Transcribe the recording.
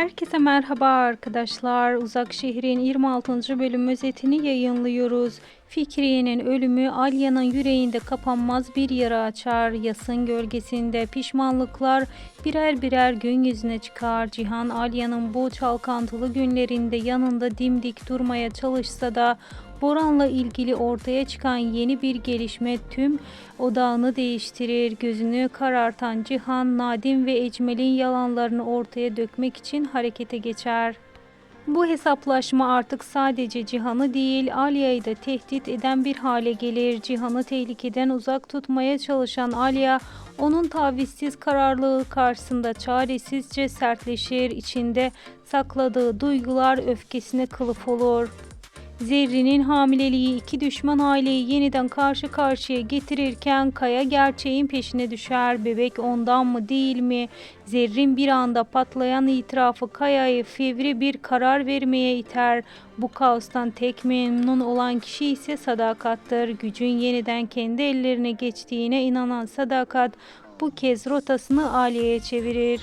Herkese merhaba arkadaşlar. Uzak Şehir'in 26. bölüm özetini yayınlıyoruz. Fikriye'nin ölümü Alya'nın yüreğinde kapanmaz bir yara açar. Yasın gölgesinde pişmanlıklar birer birer gün yüzüne çıkar. Cihan Alya'nın bu çalkantılı günlerinde yanında dimdik durmaya çalışsa da Boran'la ilgili ortaya çıkan yeni bir gelişme tüm odağını değiştirir. Gözünü karartan Cihan, Nadim ve Ecmel'in yalanlarını ortaya dökmek için harekete geçer. Bu hesaplaşma artık sadece Cihan'ı değil, Alya'yı da tehdit eden bir hale gelir. Cihan'ı tehlikeden uzak tutmaya çalışan Alya, onun tavizsiz kararlılığı karşısında çaresizce sertleşir. İçinde sakladığı duygular öfkesine kılıf olur. Zerrin'in hamileliği iki düşman aileyi yeniden karşı karşıya getirirken Kaya gerçeğin peşine düşer. Bebek ondan mı değil mi? Zerrin bir anda patlayan itirafı Kaya'yı fevri bir karar vermeye iter. Bu kaostan tek memnun olan kişi ise sadakattır. Gücün yeniden kendi ellerine geçtiğine inanan sadakat bu kez rotasını Aliye'ye çevirir.